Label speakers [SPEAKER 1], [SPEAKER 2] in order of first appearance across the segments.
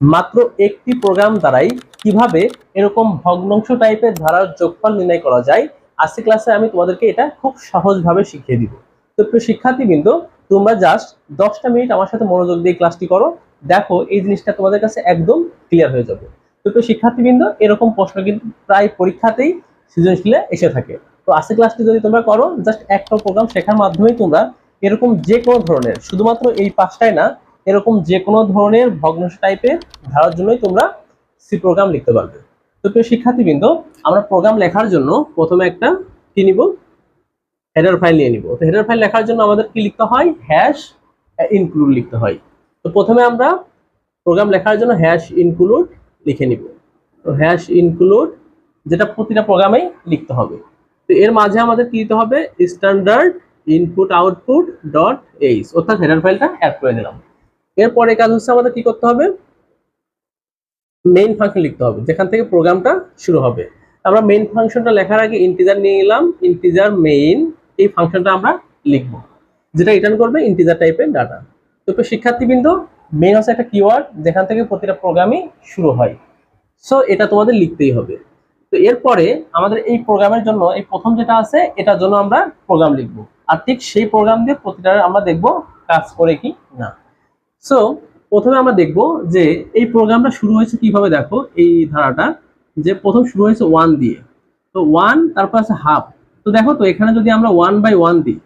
[SPEAKER 1] মাত্র একটি প্রোগ্রাম দ্বারাই কীভাবে এরকম ভগ্নাংশ টাইপের ধারার যোগফল নির্ণয় করা যায় আজকে ক্লাসে আমি তোমাদেরকে এটা খুব সহজভাবে শিখিয়ে দিব। তো প্রিয় শিক্ষার্থীবৃন্দ, তোমরা জাস্ট দশটা মিনিট আমার সাথে মনোযোগ দিয়ে ক্লাসটি করো, দেখো এই জিনিসটা তোমাদের কাছে একদম ক্লিয়ার হয়ে যাবে। তো প্রিয় শিক্ষার্থীবৃন্দ, এরকম প্রশ্ন কিন্তু প্রায় পরীক্ষাতেই সৃজনশীলে এসে থাকে। তো আজকে ক্লাসটি যদি তোমরা করো জাস্ট একটা প্রোগ্রাম শেখার মাধ্যমেই তোমরা এরকম যে কোনো ধরনের, শুধুমাত্র এই পাঁচটায় না এরকম যে কোনো ধরনের ভগ্নাংশ টাইপের ধারার জন্যই তোমরা সি প্রোগ্রাম লিখতে পারবে। তো প্রিয় শিক্ষার্থীবৃন্দ, আমরা প্রোগ্রাম লেখার জন্য প্রথমে একটা কি নিব? হেডার ফাইল নিয়ে নিব। তো হেডার ফাইল লেখার জন্য আমাদের কি লিখতে হয়? হ্যাশ ইনক্লুড লিখতে হয়। তো প্রথমে আমরা প্রোগ্রাম লেখার জন্য হ্যাশ ইনক্লুড লিখে নিব। তো হ্যাশ ইনক্লুড যেটা প্রতিটা প্রোগ্রামেই লিখতে হবে। তো এর মাঝে আমাদের কি দিতে হবে? Standard input output dot H অর্থাৎ হেডার ফাইলটা অ্যাড করে দিলাম এরপরে কাজ হচ্ছে আমাদের কি করতে হবে? মেইন ফাংশন লিখতে হবে, যেখান থেকে প্রোগ্রামটা শুরু হবে। আমরা মেইন ফাংশনটা লেখার আগে ইন্টিজার নিয়ে নিলাম ইন্টিজার মেইন এই ফাংশনটা আমরা লিখব। যেটা রিটার্ন করবে ইন্টিজার টাইপের ডাটা তো শিক্ষার্থীবৃন্দ মেইন হচ্ছে একটা কিওয়ার্ড যেখান থেকে প্রতিটা প্রোগ্রামই শুরু হয়। সো এটা তোমাদের লিখতেই হবে। তো এরপরে আমাদের এই প্রোগ্রামের জন্য, এই প্রথম যেটা আছে, এটার জন্য আমরা প্রোগ্রাম লিখব। আর ঠিক সেই প্রোগ্রাম দিয়ে প্রতিটা আমরা দেখব কাজ করে কি না। সো প্রথমে আমরা দেখব যে এই প্রোগ্রামটা শুরু হয়েছে কীভাবে দেখো, এই ধারাটা, যে প্রথম শুরু হয়েছে ওয়ান দিয়ে। তো ওয়ান তারপর আছে হাফ তো দেখো তো, এখানে যদি আমরা ওয়ান বাই ওয়ান দিই,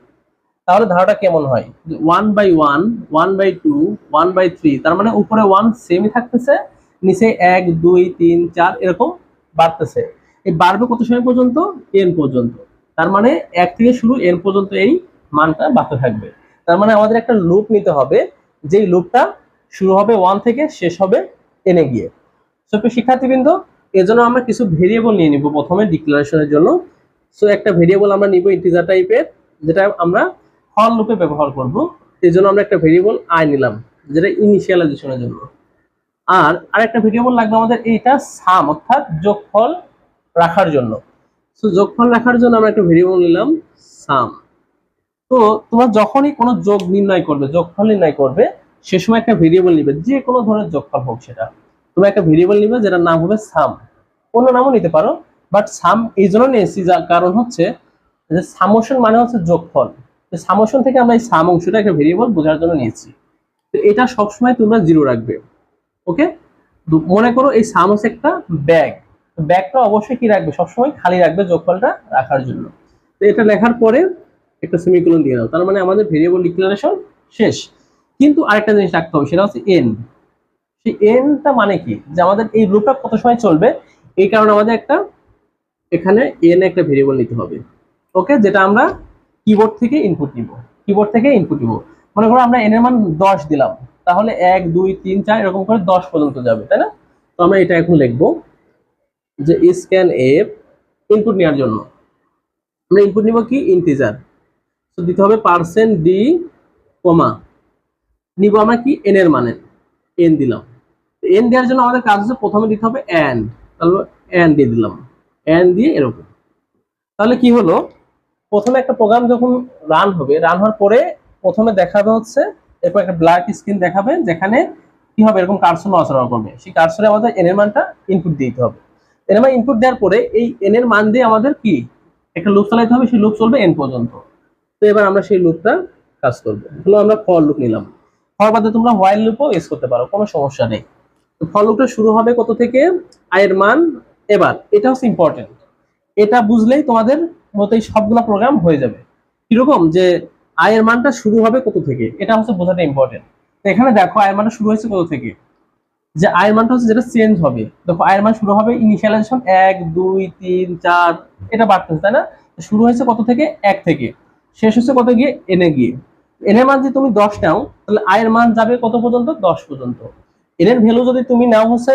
[SPEAKER 1] তাহলে ধারাটা কেমন হয়? One by one one by two one by three তার মানে উপরে ওয়ান সেমই থাকতেছে, নিচে এক, দুই, তিন, চার, এরকম বাড়তেছে। এই বাড়বে কত সময় পর্যন্ত? এন পর্যন্ত। তার মানে এক থেকে শুরু এন পর্যন্ত এই মানটা বাড়তে থাকবে। তার মানে আমাদের একটা লুপ নিতে হবে। যেই লুপটা শুরু হবে ওয়ান থেকে শেষ হবে এনে গিয়ে। সো শিক্ষার্থীবৃন্দ, এজন্য আমরা কিছু ভেরিয়েবল নিয়ে নিব প্রথমে ডিক্লারেশনের জন্য। সো একটা ভেরিয়েবল আমরা নিব ইন্টিজার টাইপের যেটা আমরা ফল লুপে ব্যবহার করব। এই জন্য আমরা একটা ভেরিয়েবল আই নিলাম, যেটা ইনিশিয়ালাইজেশনের জন্য। আর আরেকটা ভেরিয়েবল লাগবে আমাদের, এইটা সাম অর্থাৎ যোগফল রাখার জন্য। সো যোগফল রাখার জন্য আমরা একটা ভেরিয়েবল নিলাম সাম তো তোমরা যখনই কোনো যোগ নির্ণয় করবে, যোগফল নির্ণয় করবে, সে সময় একটা ভেরিয়েবল নিবে, যে কোনো ধরনের যোগফল হোক সেটা। তুমি একটা ভেরিয়েবল নিবে যেটার নাম হবে সাম অন্য নামও নিতে পারো বাট সাম এই জন্য নিয়েছি যার কারণ হচ্ছে যে সামোশন মানে হচ্ছে যোগফল। সামোশন থেকে আমরা এই সাম অংশটা একটা ভেরিয়েবল বোঝার জন্য নিয়েছি। তো এটা সবসময় তোমরা জিরো রাখবে। ওকে মনে করো এই সাম হচ্ছে একটা ব্যাগ ব্যাগটা অবশ্যই কি রাখবে? সবসময় খালি রাখবে যোগফলটা রাখার জন্য। তো এটা লেখার পরে একটা সেমিকোলন দিয়ে দাও। তার মানে আমাদের ভেরিয়েবল ডিক্লারেশন শেষ। কিন্তু আরেকটা জিনিস রাখতে হবে, সেটা হচ্ছে এন সেই এনটা মানে কি? যে আমাদের এই লুপটা কত সময় চলবে? এই কারণে আমাদের একটা, এখানে এন একটা ভেরিয়েবল নিতে হবে। ওকে যেটা আমরা কিবোর্ড থেকে ইনপুট নিব। কিবোর্ড থেকে ইনপুট নিব। মনে করো আমরা এন এর মান দশ দিলাম। তাহলে এক, দুই, তিন, চার, এরকম করে দশ পর্যন্ত যাবে, তাই না? তো আমরা এটা এখন লিখব যে স্ক্যান এফ ইনপুট নেওয়ার জন্য। আমরা ইনপুট নিব কি? ইন্টিজার তো দিতে হবে পার্সেন্ট ডি কমা। নিব আমরা কি? এন এর মানে এন দিলাম। এন দেওয়ার জন্য আমাদের কাজ হচ্ছে প্রথমে দিতে হবে এন তাহলে এন দিয়ে দিলাম। এন দিয়ে এরকম। তাহলে কি হলো? প্রথমে একটা প্রোগ্রাম যখন রান হবে রান হওয়ার পরে প্রথমে দেখাবে হচ্ছে, এরপর একটা ব্ল্যাক স্ক্রিন দেখাবে, যেখানে কি হবে? এরকম কার্সর নড়াচড়া করবে। সেই কার্সরে আমাদের এন এর মানটা ইনপুট দিতে হবে। এর মান ইনপুট দেওয়ার পরে এই এন এর মান দিয়ে আমাদের কি? একটা লুপ চালাইতে হবে, সেই লুপ চলবে এন পর্যন্ত। তো এবার আমরা সেই লুপটা কাজ করব। হলো আমরা ফর লুপ নিলাম। ফর বাদে তোমরা হোয়াইল লুপও ইউজ করতে পারো, কোনো সমস্যা নেই। তো ফর লুপটা শুরু হবে কত থেকে? আয়ের মান এবার, এটা হচ্ছে ইম্পর্টেন্ট এটা বুঝলেই তোমাদের মতো সবগুলা প্রোগ্রাম হয়ে যাবে। কীরকম? যে আয়ের মানটা শুরু হবে কত থেকে? এটা হচ্ছে বোঝাটা ইম্পর্টেন্ট তো এখানে দেখো আয়ের মানটা শুরু হয়েছে কত থেকে? যে আয়ের মানটা হচ্ছে যেটা চেঞ্জ হবে। দেখো আয়ের মান শুরু হবে ইনিশিয়ালাইজেশন এক, দুই, তিন, চার, এটা বাড়তেছে, তাই না? শুরু হয়েছে কত থেকে? এক থেকে। শেষ হচ্ছে কত গিয়ে এনে গিয়ে। এনের মান যদি তুমি দশ নাও, তাহলে আয়ের মান যাবে কত পর্যন্ত? দশ পর্যন্ত। এনের ভ্যালু যদি তুমি নাও হচ্ছে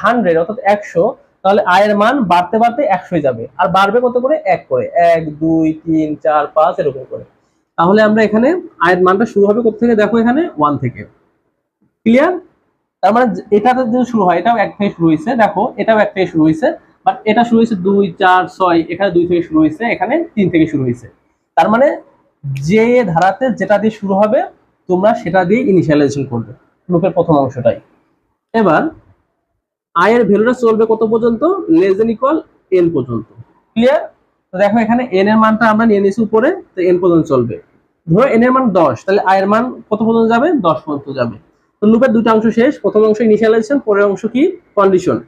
[SPEAKER 1] হান্ড্রেড অর্থাৎ একশো, তাহলে আয়ের মান বাড়তে বাড়তে একশোই যাবে। আর বাড়বে কত করে? এক করে। এক, দুই, তিন, চার, পাঁচ, এরকম করে। তাহলে আমরা এখানে আয়ের মানটা শুরু হবে থেকে দেখো এখানে ওয়ান থেকে। ক্লিয়ার তার মানে এটাতে যদি শুরু হয়, এটাও এক থেকে শুরু হয়েছে। দেখো, এটাও এক থেকে শুরু হয়েছে। বাট এটা শুরু হয়েছে দুই, চার, ছয়, এখানে দুই থেকে শুরু হয়েছে, এখানে তিন থেকে শুরু হয়েছে। তার মানে যে ধারাতে যেটা দিয়ে শুরু হবে, তোমরা সেটা দিয়ে ইনিশিয়ালাইজেশন করবে। লুপের প্রথম অংশটাই। এবার আই এর ভ্যালুটা চলবে কত পর্যন্ত? লেস দেন ইকুয়াল এন পর্যন্ত। ক্লিয়ার তো দেখো এখানে এন এর মানটা আমরা নিয়ে নিয়েছি উপরে, তো এন পর্যন্ত চলবে। ধরো এন এর মান দশ, তাহলে আই এর মান কত পর্যন্ত যাবে? দশ পর্যন্ত যাবে। তো লুপের দুটো অংশ শেষ, প্রথম অংশ ইনিশিয়ালাইজেশন পরের অংশ কি? কন্ডিশন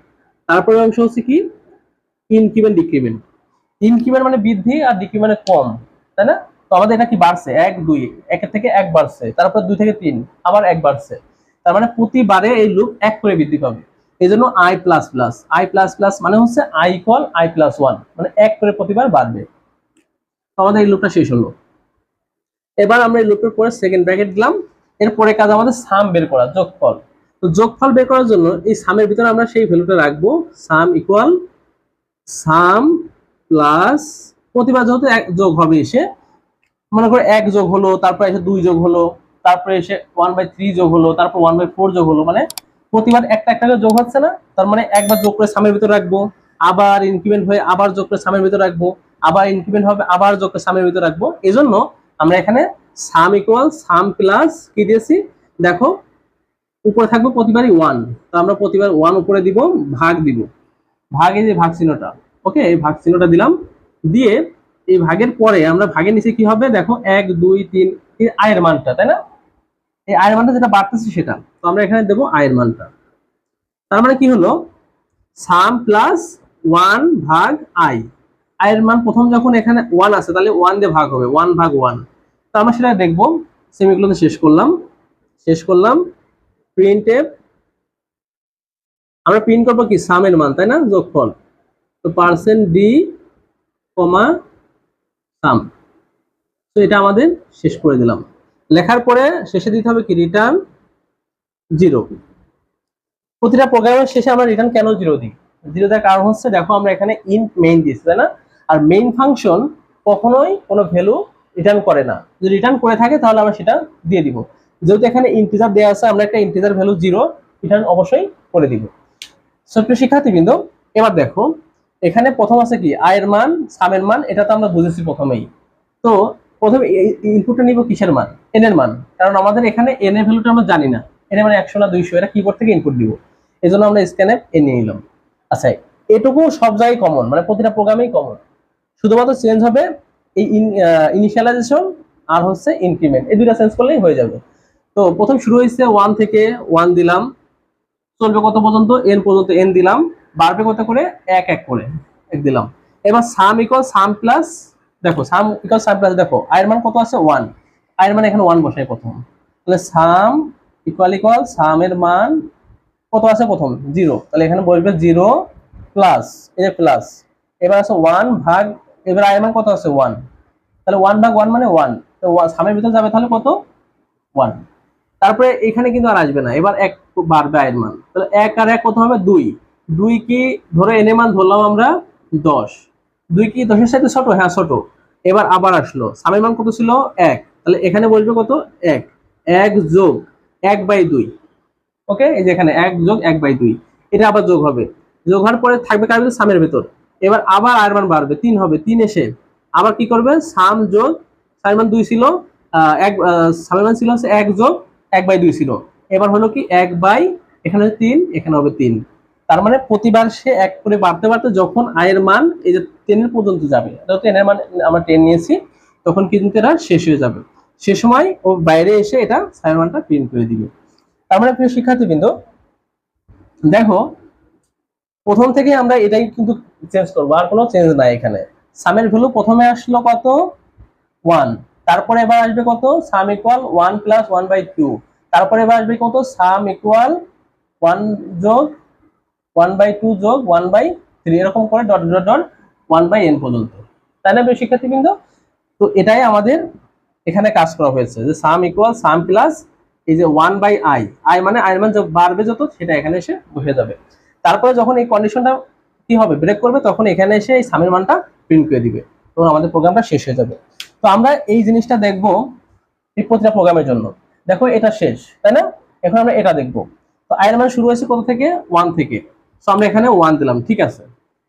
[SPEAKER 1] তারপরের অংশ হচ্ছে কি? ইনক্রিমেন্ট ডিক্রিমেন্ট ইনক্রিমেন্ট মানে বৃদ্ধি আর ডিক্রিমেন্ট মানে কম, তাই না? তো আমাদের এটা কি বাড়ছে? এক, দুই, একের থেকে এক বাড়ছে, তারপর দুই থেকে তিন, আবার এক বাড়ছে। তার মানে প্রতিবারে এই লুপ এক করে বৃদ্ধি পাবে। এই জন্য i plus plus i plus plus মানে হচ্ছে i equal i plus one মানে এক করে প্রতিবার বাড়বে। আমাদের এই লুপটা শেষ হলো। এবার আমরা এই লুপের পরে সেকেন্ড ব্র্যাকেট দিলাম। এরপরে কাজ আমাদের সাম বের করা, যোগফল। তো যোগফল বের করার জন্য এই সামের ভিতরে আমরা সেই ভ্যালুটা রাখব সাম ইকুয়াল সাম প্লাস প্রতিবার যেহেতু এক যোগ হবে এসে, মনে করো এক যোগ হলো, তারপর এসে দুই যোগ হলো, তারপরে এসে ওয়ান বাই থ্রি যোগ হলো, তারপর ওয়ান বাই ফোর যোগ হলো মানে প্রতিবার একটা একটা যোগ হচ্ছে না? তার মানে একবার যোগ করে সামের ভিতরে রাখব, আবার ইনক্রিমেন্ট হয়ে আবার যোগ করে সামের ভিতরে রাখব, আবার ইনক্রিমেন্ট হবে, আবার যোগ করে সামের ভিতরে রাখব। এই জন্য আমরা এখানে সাম ইকুয়াল সাম প্লাস কি দিয়েছি? দেখো, উপরে থাকব প্রতিবারই ওয়ান তো আমরা প্রতিবার ওয়ান উপরে দিব, ভাগ দিব। ভাগ যে ভাগ চিহ্নটা ওকে এই ভাগ চিহ্নটা দিলাম, দিয়ে এই ভাগের পরে আমরা ভাগের নিচে কি হবে? দেখো, এক, দুই, তিন আয়ের মানটা, তাই না? এই আয়ের মানটা যেটা বাড়তেছে সেটা। তো আমরা এখানে দেবো আয়ের মানটা। তার মানে কি হলো? সাম প্লাস ওয়ান ভাগ আই। আয়ের মান প্রথম যখন এখানে ওয়ান আছে, তাহলে ওয়ান দিয়ে ভাগ হবে, ওয়ান ভাগ ওয়ান। তো আমরা সেটা দেখব। সেমিগুলোতে শেষ করলাম। শেষ করলাম। প্রিন্ট আমরা প্রিন্ট করব কি? সামের মান, তাই না? যোগফল। তো পার্সেন্ট ডি কমা সাম তো এটা আমাদের শেষ করে দিলাম। লেখার পরে শেষে দিতে হবে কি? রিটার্ন জিরো প্রতিটা প্রোগ্রামের শেষে আমরা রিটার্ন কেন জিরো দিই? জিরো দেওয়ার কারণ হচ্ছে, দেখো আমরা এখানে ইন মেইন দিচ্ছি তাই না? আর মেইন ফাংশন কখনোই কোনো ভ্যালু রিটার্ন করে না। যদি রিটার্ন করে থাকে, তাহলে আমরা সেটা দিয়ে দিব। যেহেতু এখানে ইন্টিজার দেওয়া আছে, আমরা একটা ইন্টিজার ভ্যালু জিরো রিটার্ন অবশ্যই করে দিব। ছোট্ট শিক্ষার্থীবৃন্দ, এবার দেখো, এখানে প্রথম আছে কি? আয়ের মান সামের মান, এটা তো আমরা বুঝেছি প্রথমেই। তো, প্রথমে ইনপুটটা নিব কিসের মান? এন এর মান। কারণ আমাদের এখানে এন এর ভ্যালুটা আমরা জানি না। এন এর মানে একশো না দুইশো এটা কিবোর্ড থেকে ইনপুট দিব। এই জন্য আমরা স্ক্যানে এ নিয়ে নিলাম। আচ্ছা এটুকু সব জায়গায় কমন মানে প্রতিটা প্রোগ্রামেই কমন শুধুমাত্র চেঞ্জ হবে এই ইনিশিয়ালাইজেশন আর হচ্ছে ইনক্রিমেন্ট এই দুইটা চেঞ্জ করলেই হয়ে যাবে। তো, প্রথম শুরু হয়েছে ওয়ান থেকে ওয়ান দিলাম। চলবে কত পর্যন্ত? এন পর্যন্ত এন দিলাম। বাড়বে কত করে এক এক করে এক দিলাম। এবার সাম ইকুয়াল সাম প্লাস দেখো সাম ইকুয়াল সাম প্লাস দেখো আয়ের মান কত আছে? ওয়ান আয়ের মান এখানে ওয়ান বসাই প্রথম। তাহলে সাম ইকুয়াল ইকুয়াল সামের মান কত আছে প্রথম? জিরো তাহলে এখানে বসবে জিরো প্লাস এই যে প্লাস এবার আছে ওয়ান ভাগ, এবার আয়ের মান কত আছে? ওয়ান তাহলে ওয়ান ভাগ ওয়ান মানে ওয়ান তো সামের ভিতরে যাবে তাহলে কত? ওয়ান তারপরে এখানে কিন্তু আর আসবে না। এবার এক বাড়বে আয়ের মান। তাহলে এক আর এক কত হবে? দুই। দুই কি ধরে এনে মান ধরলাম আমরা দশ। দুই কি দশের সাথে ছোট? হ্যাঁ ছোট। এবার আবার আসলো। সামের মান কত ছিল? এক। তাহলে এখানে বসবে কত? এক। এক যোগ এক বাই দুই। ওকে? এই যে এখানে এক যোগ এক বাই দুই। এটা আবার যোগ হবে। যোগ হওয়ার পরে থাকবে কার ভিতর? সামের ভেতর। এবার আবার আয়ের মান বাড়বে। তিন হবে। তিন এসে আবার কি করবে? সাম যোগ সামের মান দুই ছিল এক সামের মান ছিল হচ্ছে এক যোগ এক বাই দুই ছিল। এবার হলো কি এক বাই, এখানে তিন, এখানে হবে তিন। তার মানে প্রতিবার সে এক করে বাড়তে বাড়তে যখন আয়ের মান এই যে টেনের পর্যন্ত যাবে টেনের মান আমরা টেন নিয়েছি, তখন কিন্তু এটা শেষ হয়ে যাবে। সে সময় ও বাইরে এসে এটা সায়ের মানটা প্রিন্ট করে দিবে। তার মানে প্রিয় শিক্ষার্থীবৃন্দ, দেখো, প্রথম থেকে আমরা এটাই কিন্তু চেঞ্জ করব, আর কোনো চেঞ্জ নাই এখানে। সামের ভ্যালু প্রথমে আসলো কত? ওয়ান তারপরে এবার আসবে কত? Sum equal one plus one by two তারপরে এবার আসবে কত? সাম ইকুয়াল ওয়ান যোগ ওয়ান বাই টু যোগ ওয়ান বাই থ্রি এরকম করে dot dot dot one by n পর্যন্ত। তাই না শিক্ষার্থীবৃন্দ তো এটাই আমাদের এখানে কাজ করা হয়েছে যে সাম ইকুয়াল সাম প্লাস এই যে ওয়ান বাই আই আই মানে আই মান বাড়বে যত, সেটা এখানে এসে বসে যাবে। তারপরে যখন এই কন্ডিশনটা কি হবে? ব্রেক করবে, তখন এখানে এসে এই সামের মানটা প্রিন্ট করে দিবে। তখন আমাদের প্রোগ্রামটা শেষ হয়ে যাবে। তো আমরা এই জিনিসটা দেখব এই প্রতিটা প্রোগ্রামের জন্য। দেখো, এটা শেষ, তাই না? এখন আমরা এটা দেখব। তো আয়ের মান শুরু হয়েছে কত থেকে? ওয়ান থেকে। তো আমরা এখানে ওয়ান দিলাম, ঠিক আছে?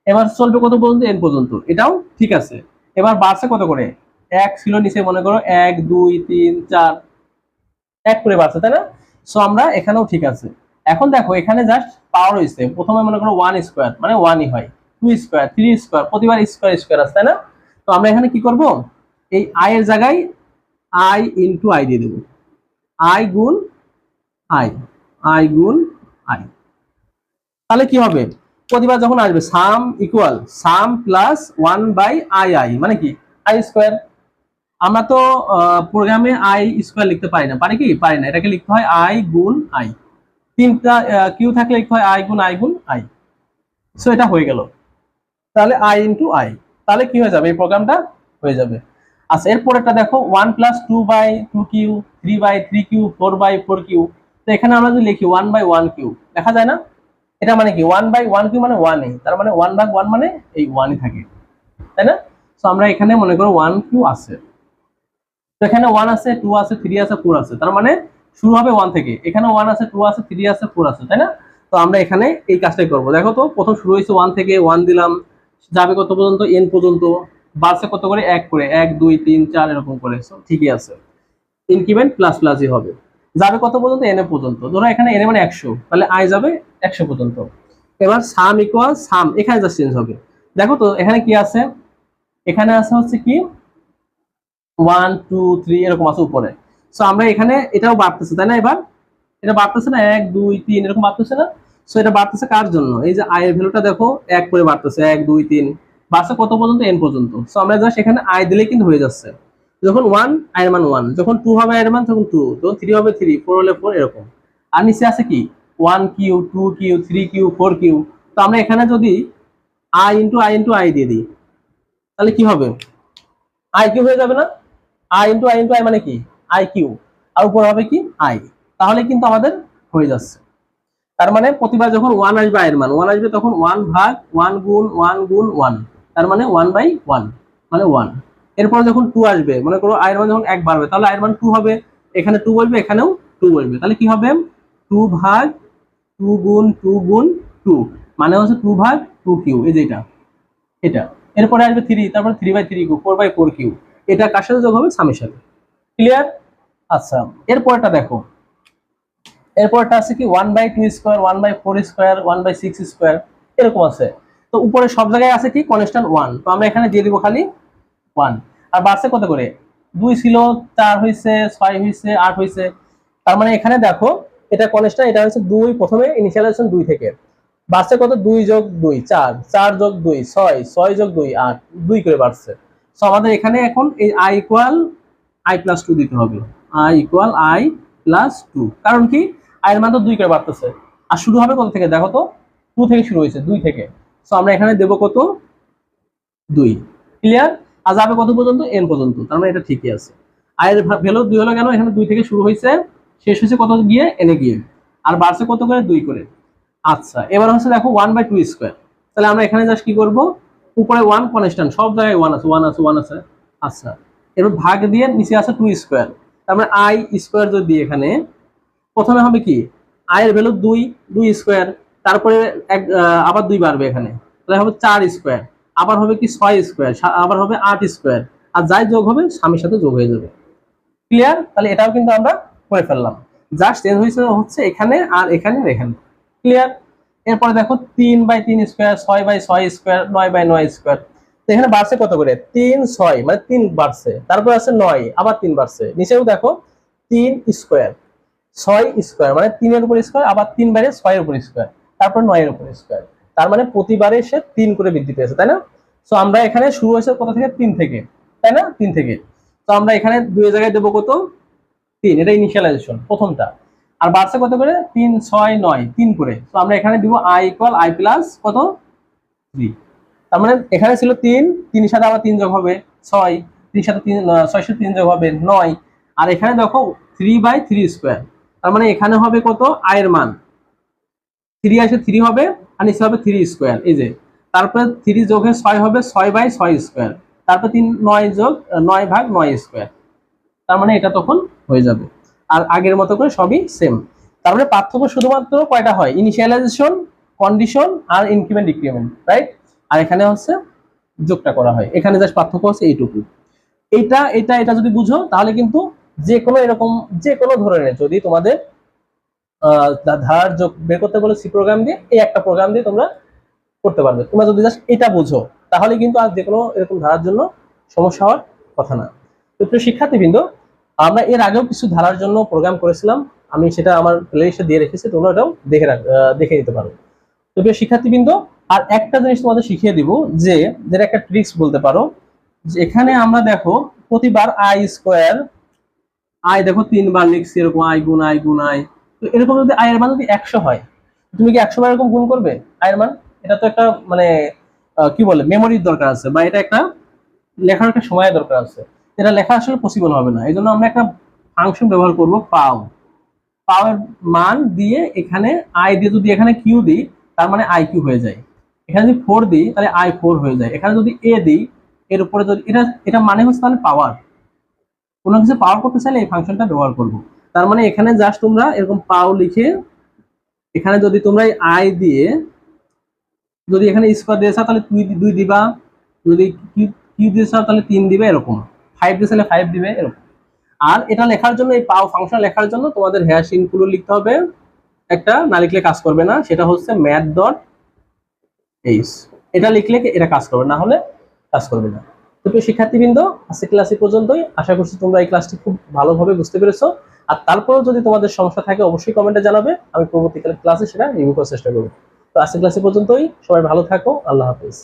[SPEAKER 1] এবার চলবে কত পর্যন্ত? এন পর্যন্ত। এটাও ঠিক আছে। এবার বাড়ছে কত করে? এক ছিল নিচে, মনে করো, এক, দুই, তিন, চার। এক করে বাড়ছে, তাই না? সো আমরা এখানেও ঠিক আছে। এখন দেখো, এখানে জাস্ট পাওয়ার হয়েছে। প্রথমে মনে করো ওয়ান স্কোয়ার মানে ওয়ানই হয়। টু স্কোয়ার থ্রি স্কোয়ার প্রতিবার স্কোয়ার স্কোয়ার আছে, তাই না? তো আমরা এখানে কি করব? এই আই এর জায়গায় আই ইন্টু আই দিয়ে দেবো। আই গুণ আই আই গুণ আই তাহলে কি হবে? প্রতিবার যখন আসবে sum equal sum plus one by i i মানে কি? আই স্কোয়ার আমরা তো প্রোগ্রামে আই স্কোয়ার লিখতে পারি না। পারি কি? পারি না। এটাকে লিখতে হয় আই গুণ আই তিনটা কিউ থাকলে লিখতে হয় আই গুণ আই গুণ আই সো এটা হয়ে গেল। তাহলে আই ইন্টু আই তাহলে কি হয়ে যাবে? এই প্রোগ্রামটা হয়ে যাবে। আচ্ছা এরপরেরটা দেখো one plus two by two cube three by three cube four by four cube তো এখানে আমরা যদি লিখি ওয়ান বাই ওয়ান কিউ দেখা যায় না? এটা মানে কি? ওয়ান বাই ওয়ান কিউ মানে ওয়ানই তার মানে ওয়ান ভাগ ওয়ান মানে এই ওয়ানই থাকে, তাই না? তো আমরা এখানে মনে করো ওয়ান কিউ আছে। তো এখানে ওয়ান আছে টু আছে থ্রি আছে ফোর আছে, তার মানে শুরু হবে ওয়ান থেকে। এখানে ওয়ান আছে টু আছে থ্রি আছে ফোর আছে, তাই না? তো আমরা এখানে এই কাজটাই করব। দেখো তো, প্রথম শুরু হয়েছে ওয়ান থেকে ওয়ান দিলাম, যাবে কত পর্যন্ত? এন পর্যন্ত। বাসে কত করে? এক করে। এক, দুই, তিন, চার, এরকম করে। ঠিকই আছে। ইনক্রিমেন্ট প্লাস প্লাসই হবে। যাবে কত পর্যন্ত? এন পর্যন্ত। ধরো এখানে এন মানে একশো। তাহলে আই যাবে একশো পর্যন্ত। এবার সাম ইকুয়াল সাম এখানে জাস্ট চেঞ্জ হবে। দেখো তো, এখানে কি আছে? এখানে আছে হচ্ছে কি? ওয়ান টু থ্রি এরকম আছে উপরে। সো আমরা এখানে এটাও বাড়তেছে, তাই না এবার? এটা বাড়তেছে না? এক, দুই, তিন, এরকম বাড়তেছে না? সো এটা বাড়তেছে কার জন্য? এই যে আয়ের ভ্যালুটা দেখো, এক করে বাড়তেছে। এক, দুই, তিন। বাড়ছে কত পর্যন্ত? এন পর্যন্ত। সো আমরা জাস্ট এখানে আই দিলে কিন্তু হয়ে যাচ্ছে। যখন ওয়ান আয়ের মান ওয়ান যখন টু হবে আয়ের মান, তখন টু যখন থ্রি হবে থ্রি ফোর হলে ফোর এরকম। আর নিচে আছে কি? One cube two cube three cube four cube. তো আমরা এখানে যদি i into i into i দিয়ে দিই, তাহলে কি হবে? আই কিউ হয়ে যাবে না? I into i into i মানে কি? I Q. আর উপর হবে কি? আই তাহলে কিন্তু আমাদের হয়ে যাচ্ছে। তার মানে প্রতিবার যখন ওয়ান আসবে আয়ের মান ওয়ান আসবে তখন ওয়ান ভাগ ওয়ান গুণ ওয়ান গুণ ওয়ান তার মানে ওয়ান বাই ওয়ান মানে ওয়ান এরপর যখন টু আসবে, মনে করো আয়ের মান যখন এক বাড়বে, তাহলে আয়ের মান টু হবে। এখানে টু বলবে, এখানেও টু বলবে। তাহলে কি হবে? টু ভাগ টু গুণ টু গুণ টু মানে হচ্ছে টু ভাগ টু কিউ এই যেটা এটা। এরপরে আসবে থ্রি তারপর three by three cube four by four cube এটা কার সাথে যোগ হবে? সামের সাথে। ক্লিয়ার আচ্ছা। এরপরটা দেখো। এরপরটা আছে কি? One by two square one by four square one by six square এরকম আছে। তো উপরে সব জায়গায় আছে কি? কনস্ট্যান্ট ওয়ান তো আমরা এখানে দিয়ে দিব খালি ওয়ান আর বাড়ছে কত করে? দুই ছিল, চার হয়েছে ছয় হয়েছে আট হয়েছে তার মানে এখানে দেখো, এটা কনস্ট্যান্ট এটা হচ্ছে দুই, প্রথমে ইনিশিয়ালাইজেশন দুই থেকে। বাড়ছে কত? দুই যোগ দুই, চার। চার যোগ দুই, ছয়। ছয় যোগ দুই, আট। দুই করে বাড়ছে। তো আমাদের এখানে এখন এই i equal i plus two দিতে হবে। I equal i plus two কারণ কি? আয়ের মান তো দুই করে বাড়তেছে। আর শুরু হবে কত থেকে? দেখো তো টু থেকে শুরু হয়েছে, দুই থেকে। তো আমরা এখানে দেবো কত? দুই। ক্লিয়ার আর যাবে কত পর্যন্ত? এন পর্যন্ত। তার মানে এটা ঠিকই আছে। আয়ের ভ্যালু দুই হলো কেন? এখানে দুই থেকে শুরু হয়েছে। শেষ হয়েছে কত গিয়ে? এনে গিয়ে। আর বাড়ছে কত করে? দুই করে। আচ্ছা এবার হচ্ছে দেখো ওয়ান বাই টু স্কোয়ার তাহলে আমরা এখানে জাস্ট কি করব? উপরে ওয়ান কনস্ট্যান্ট সব জায়গায় ওয়ান আছে ওয়ান আছে ওয়ান আছে। আচ্ছা এবার ভাগ দিয়ে নিচে আছে টু স্কোয়ার তার মানে আই স্কোয়ার যদি এখানে, প্রথমে হবে কি? আয়ের ভ্যালু দুই দুই স্কোয়ার তারপরে এক আবার দুই বাড়বে এখানে। তাহলে হবে চার স্কোয়ার আবার হবে কি ছয় স্কোয়ার আবার হবে আট স্কোয়ার আর যাই যোগ হবে, স্বামীর সাথে যোগ হয়ে যাবে। ক্লিয়ার তাহলে এটাও কিন্তু আমরা করে ফেললাম। জাস্ট চেঞ্জ হয়েছে হচ্ছে এখানে আর এখানে আর এখানে। ক্লিয়ার এরপরে দেখো তিন বাই তিন স্কোয়ার ছয় বাই ছয় স্কোয়ার নয় বাই নয় স্কোয়ার তো এখানে বাড়ছে কত করে? তিন, ছয় মানে তিন বাড়ছে। তারপর আছে নয়, আবার তিন বাড়ছে। নিচেও দেখো তিন স্কোয়ার ছয় স্কোয়ার মানে তিনের উপর স্কোয়ার আবার তিন বারে ছয়ের উপর স্কোয়ার তারপর নয়ের উপর স্কোয়ার তার মানে প্রতিবারে সে তিন করে বৃদ্ধি পেয়েছে, তাই না? তো আমরা এখানে শুরু হয়েছে কত থেকে? তিন থেকে, তাই না? তিন থেকে। তো আমরা এখানে দুই জায়গায় দেবো কত? তিন, এটা ইনিশিয়ালাইজেশন প্রথমটা। আর বাড়ছে কত করে? তিন, ছয়, নয়, তিন করে। তো আমরা এখানে দিব আই ইকুয়াল আই প্লাস কত? থ্রি তার মানে এখানে ছিল তিন, তিনের সাথে আবার তিন যোগ হবে ছয় তিন সাথে তিন ছয়ের সাথে তিন যোগ হবে নয়। আর এখানে দেখো থ্রি বাই থ্রি স্কোয়ার তার মানে এখানে হবে কত? আয়ের মান। থ্রি আসে থ্রি হবে, আর নিচে হবে থ্রি স্কোয়ার এই যে। তারপরে থ্রি যোগে ছয় হবে ছয় বাই ছয় স্কোয়ার তারপর তিন, নয় যোগ নয় ভাগ নয় স্কোয়ার তার মানে এটা তখন হয়ে যাবে। আর আগের মতো করে সবই সেম তার মানে পার্থক্য শুধুমাত্র কয়টা হয়? ইনিশিয়ালাইজেশন কন্ডিশন আর ইনক্রিমেন্ট ডিক্রিমেন্ট রাইট আর এখানে হচ্ছে যোগটা করা হয়। এখানে জাস্ট পার্থক্য হচ্ছে এইটুকু। এটা এটা এটা যদি বুঝো, তাহলে কিন্তু যে কোনো এরকম যে কোনো ধরনের যদি তোমাদের আহ, ধা- ধারার যোগ বের করতে বলে সি প্রোগ্রাম দিয়ে এই একটা প্রোগ্রাম দিয়ে তোমরা করতে পারবে। তোমরা যদি জাস্ট এটা বুঝো তাহলে কিন্তু আর যে কোনো এরকম ধারার জন্য সমস্যা হওয়ার কথা না। তো প্রিয় শিক্ষার্থীবৃন্দ আমরা এর আগেও কিছু ধারার জন্য প্রোগ্রাম করেছিলাম। আমি সেটা আমার প্লেলিস্টে দিয়ে রেখেছি তোমরা ওটাও দেখে দেখে নিতে পারো। তো প্রিয় শিক্ষার্থীবৃন্দ আর একটা জিনিস তোমাদের শিখিয়ে দিব যে যেটা একটা ট্রিক্স বলতে পারো যে এখানে আমরা দেখো প্রতিবার আই স্কোয়ার আই দেখো তিনবার লিখছি এরকম আই গুণ আই গুণ আই তো এরকম যদি আয়ের মান যদি একশো হয়, তুমি কি একশো বার এরকম গুণ করবে আয়ের মান? এটা তো একটা মানে কি বলে মেমোরির দরকার আছে বা এটা একটা লেখার একটা সময়ের দরকার আছে। এটা লেখা আসলে পসিবল হবে না। এই জন্য আমরা একটা ফাংশন ব্যবহার করব পাও। পাও এর মান দিয়ে এখানে আই দিয়ে যদি এখানে কিউ দিই, তার মানে আই কিউ হয়ে যায়। এখানে যদি ফোর দিই, তাহলে আই ফোর হয়ে যায়। এখানে যদি এ দিই, এর উপরে যদি, এটা এটা মানে হচ্ছে তাহলে পাওয়ার কোনো কিছু পাওয়ার করতে চাইলে এই ফাংশনটা ব্যবহার করব। তার মানে এখানে জাস্ট তোমরা এরকম পাও লিখে এখানে যদি তোমরা আই দিয়ে যদি এখানে স্কোয়ার দিয়েছ তাহলে দুই দুই দিবা। যদি কিউ দিয়েছ তাহলে তিন দিবে এরকম। ফাইভ তাহলে ফাইভ দিবে এরকম। আর এটা লেখার জন্য, এই পাও ফাংশন লেখার জন্য তোমাদের হ্যাশ ইনক্লুড লিখতে হবে। একটা না লিখলে কাজ করবে না, সেটা হচ্ছে ম্যাথ ডট এইস এটা লিখলে এটা কাজ করবে না হলে কাজ করবে না। তো শিক্ষার্থীবৃন্দ আজকে ক্লাস পর্যন্তই। আশা করছি তোমরা এই ক্লাসটি খুব ভালোভাবে বুঝতে পেরেছ। আর তারপরেও যদি তোমাদের সমস্যা থাকে, অবশ্যই কমেন্টে জানাবে। আমি পরবর্তীকালে ক্লাসে সেটা রিভিউ করার চেষ্টা করব। তো আজকে ক্লাসে পর্যন্তই। সবাই ভালো থাকো। আল্লাহ হাফিজ।